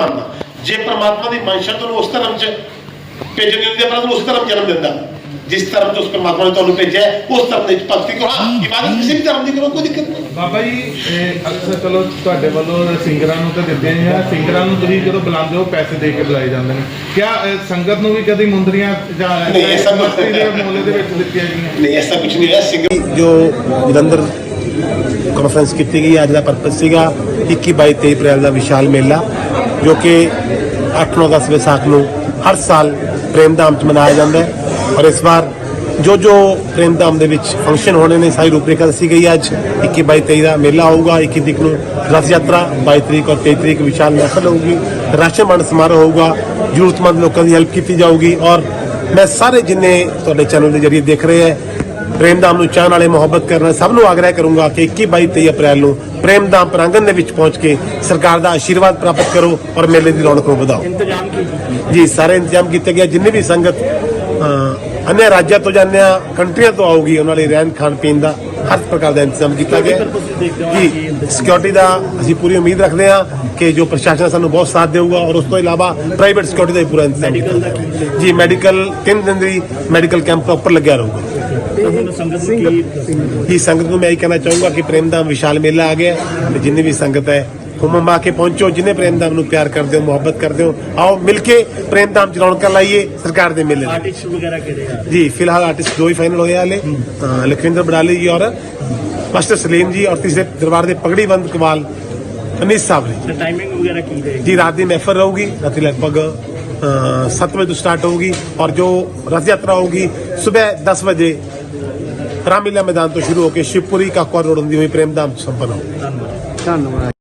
ਮੰਨਦਾ ਜੇ ਪ੍ਰਮਾਤਮਾ ਦੀ ਮਨਸ਼ਾ ਤੁਹਾਨੂੰ ਉਸ ਧਰਮ 'ਚ ਭੇਜਣ ਹੁੰਦੀ ਹੈ ਪਰ ਉਸ ਧਰਮ ਜਨਮ ਦਿੰਦਾ। ਜਿਸ ਧਰਮ 'ਚ ਉਸ ਪ੍ਰਮਾਤਮਾ ਨੇ ਤੁਹਾਨੂੰ ਭੇਜਿਆ ਉਸ ਧਰਮ ਦੇ ਵਿੱਚ ਭਗਤੀ ਕਰੋ। ਹਾਂ ਇਬਾਦਤ ਕਿਸੇ ਵੀ ਧਰਮ ਦੀ ਕਰੋ ਕੋਈ ਦਿੱਕਤ ਨਹੀਂ। ਬਾਬਾ ਜੀ ਇਹ ਅਕਸਰ ਚਲੋ ਤੁਹਾਡੇ ਵੱਲੋਂ ਸਿੰਗਰਾਂ ਨੂੰ ਤਾਂ ਦਿੱਤੇ ਆ। ਸਿੰਗਰਾਂ ਨੂੰ ਤੁਸੀਂ ਜਦੋਂ ਬੁਲਾਉਂਦੇ ਹੋ ਪੈਸੇ ਦੇ ਕੇ ਬੁਲਾਏ ਜਾਂਦੇ ਨੇ। ਕਿਆ ਸੰਗਤ ਨੂੰ ਵੀ ਕਦੀ ਮੁੰਦਰੀਆਂ ਜਾਂ ਨਹੀਂ, ਇਹ ਸਭ- ਦੇ ਮੋਲੇ ਦੇ ਵਿੱਚ ਦਿੱਤੀਆਂ ਗਈਆਂ? ਨਹੀਂ ਐਸਾ ਕੁਝ ਨਹੀਂ ਹੈ ਸਿੰਘ ਜੋ ਜਲੰਧਰ ਕਾਨਫਰੰਸ ਕੀਤੀ ਗਈ ਅੱਜ ਦਾ ਪਰਪਸ ਸੀਗਾ 21 22 23 ਅਪ੍ਰੈਲ ਦਾ ਵਿਸ਼ਾਲ ਮੇਲਾ। ਜੋ ਕਿ 8 9 10 ਵਿਸਾਖ ਨੂੰ ਹਰ ਸਾਲ ਪ੍ਰੇਮਧਾਮ ਚ ਮਨਾਇਆ ਜਾਂਦਾ ਹੈ। ਔਰ ਇਸ ਵਾਰ ਜੋ ਜੋ ਪ੍ਰੇਮਧਾਮ ਦੇ ਵਿੱਚ ਫੰਕਸ਼ਨ ਹੋਣੇ ਨੇ, ਸਾਰੀ ਰੂਪਰੇਖਾ ਦੱਸੀ ਗਈ ਹੈ ਅੱਜ। 21 22 23 ਦਾ ਮੇਲਾ ਹੋਊਗਾ 21 ਤਰੀਕ ਨੂੰ ਰਥ ਯਾਤਰਾ 22 ਤਰੀਕ ਔਰ 23 ਤਰੀਕ ਵਿਸ਼ਾਲ ਮਹਿਫਲ ਹੋਊਗੀ ਰਾਸ਼ਨ ਵੰਡ ਸਮਾਰੋਹ ਹੋਊਗਾ, ਜ਼ਰੂਰਤਮੰਦ ਲੋਕਾਂ ਦੀ ਹੈਲਪ ਕੀਤੀ ਜਾਊਗੀ। ਔਰ ਮੈਂ ਸਾਰੇ ਜਿੰਨੇ ਤੁਹਾਡੇ ਚੈਨਲ ਦੇ ਜਰੀਏ ਦੇਖ ਰਹੇ ਹੈ ਪ੍ਰੇਮਦਾਮ ਨੂੰ ਚਾਹਣ ਵਾਲੇ ਮੁਹੱਬਤ ਕਰਨ ਵਾਲੇ ਸਭ ਨੂੰ ਆਗਰਹ ਕਰੂੰਗਾ ਕਿ 21 22 23 ਅਪ੍ਰੈਲ ਨੂੰ ਪ੍ਰੇਮਦਾਮ ਪ੍ਰਾਂਗਣ ਦੇ ਵਿੱਚ ਪਹੁੰਚ ਕੇ ਸਰਕਾਰ ਦਾ ਆਸ਼ੀਰਵਾਦ ਪ੍ਰਾਪਤ ਕਰੋ ਔਰ ਮੇਲੇ ਦੀ ਰੌਣਕ ਨੂੰ ਵਧਾਓ। ਇੰਤਜ਼ਾਮ ਜੀ ਸਾਰੇ ਇੰਤਜ਼ਾਮ ਕੀਤੇ ਗਏ। ਜਿੰਨੇ ਵੀ ਸੰਗਤ ਅਨਿਆ ਰਾਜਾਂ ਤੋਂ ਜਾਂ ਅਨਿਆ ਕੰਟਰੀਆਂ ਤੋਂ ਆਊਗੀ ਉਹਨਾਂ ਲਈ ਰਹਿਣ ਖਾਣ ਪੀਣ ਦਾ ਹਰ ਪ੍ਰਕਾਰ ਦਾ ਇੰਤਜ਼ਾਮ ਕੀਤਾ ਗਿਆ। ਜੀ ਸਿਕਿਉਰਿਟੀ ਦਾ ਅਸੀਂ ਪੂਰੀ ਉਮੀਦ ਰੱਖਦੇ ਹਾਂ ਕਿ ਜੋ ਪ੍ਰਸ਼ਾਸਨ ਸਾਨੂੰ ਬਹੁਤ ਸਾਥ ਦੇਊਗਾ ਔਰ ਉਸ ਤੋਂ ਇਲਾਵਾ ਪ੍ਰਾਈਵੇਟ ਸਿਕਿਉਰਿਟੀ ਦਾ ਵੀ ਪੂਰਾ ਇੰਤਜ਼ਾਮ ਜੀ ਮੈਡੀਕਲ ਤਿੰਨ ਦਿਨ ਦੀ ਮੈਡੀਕਲ ਕੈਂਪ ਪ੍ਰੋਪਰ ਲੱਗਿਆ ਰਹੂਗਾ। ਹੀ ਸੰਗਤ ਨੂੰ ਮੈਂ ਇਹ ਕਹਿਣਾ ਚਾਹੂੰਗਾ ਕਿ ਪ੍ਰੇਮਦਾਮ ਵਿਸ਼ਾਲ ਮੇਲਾ ਆ ਗਿਆ ਤੇ ਜਿੰਨੀ ਵੀ ਸੰਗਤ ਹੈ ਹੁਮਮ ਆ ਕੇ ਪਹੁੰਚੋ ਜਿਨੇ ਪ੍ਰੇਮਦਾਮ ਨੂੰ ਪਿਆਰ ਕਰਦੇ ਹੋ ਮੁਹੱਬਤ ਕਰਦੇ ਹੋ ਆਓ ਮਿਲ ਕੇ ਪ੍ਰੇਮਦਾਮ ਚ ਰੌਣਕਾਂ ਲਾਈਏ ਸਰਕਾਰ ਦੇ ਮੇਲੇ ਆਰਟਿਸਟ ਵਗੈਰਾ ਕਿਹੜੇ ਆ? ਜੀ ਫਿਲਹਾਲ ਆਰਟਿਸਟ ਦੋ ਹੀ ਫਾਈਨਲ ਹੋਏ ਹਾਲੇ। ਲਖਵਿੰਦਰ ਬੜਾਲੀ ਜੀ ਔਰ ਮਾਸਟਰ ਸਲੀਮ ਜੀ ਔਰ ਤੀਸਰੇ ਦਰਬਾਰ ਦੇ ਪਗੜੀਬੰਦ ਕਵਾਲ ਅਨੀਸ ਸਾਹਿਬ ਤੇ ਟਾਈਮਿੰਗ ਵਗੈਰਾ ਕੀ ਰਹੇਗੀ? ਜੀ ਰਾਤ ਦੀ ਮਹਿਫਲ ਰਹੂਗੀ ਰਾਤੀ ਲਗਭਗ 7 ਵਜੇ ਤੋਂ ਸਟਾਰਟ ਹੋਊਗੀ ਔਰ ਜੋ ਰਥ ਯਾਤਰਾ ਹੋਊਗੀ ਸਵੇਰ 10 ਵਜੇ ਰਾਮਲੀਲਾ ਮੈਦਾਨ ਤੋਂ ਸ਼ੁਰੂ ਹੋ ਕੇ ਸ਼ਿਵਪੁਰੀ ਕਾਕਵਾ ਰੋਡ ਹੁੰਦੀ ਹੋਈ ਪ੍ਰੇਮਦਾਮ ਚ ਸੰਪन्न ਧੰਨਵਾਦ।